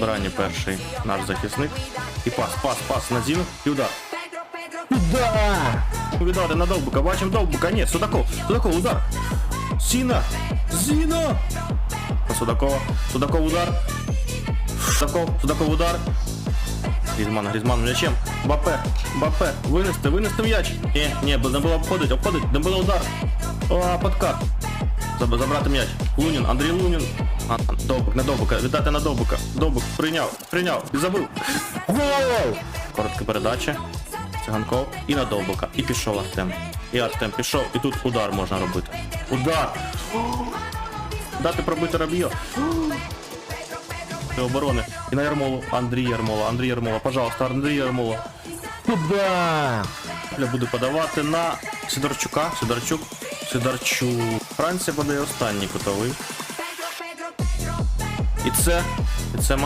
Брані перший наш захисник. І пас, пас, пас на Зіну і удар. Да! Віддати на Довбука, бачимо Довбука, ні, Судаков, Судаков, удар. Зіна, Зіна. На Судакова, Судаков удар. Судаков, Судаков удар. Грізман, Грізман м'ячем. Бапе, Бапе, винести, винести м'яч. Ні, ні, не було обходить, обходить, не було удар. О, подкат. Забрати м'яч. Лунін, Андрій Лунін. А, Довбук, на Довбука, віддати на Довбука. Довбук прийняв, прийняв забив. Гол! Коротка передача. Циганков і на Довбука. І пішов Артем. І Артем пішов, і тут удар можна робити. Удар! Дати пробити Рабіо. До оборони. І на Ярмолу. Андрій Ярмола, Андрій Ярмола, пожалуйста, Андрій Ярмола. Туда! Ля буде подавати на Сидорчука. Сидорчук. Сидорчук. Франція подає останній кутовий. І це. І це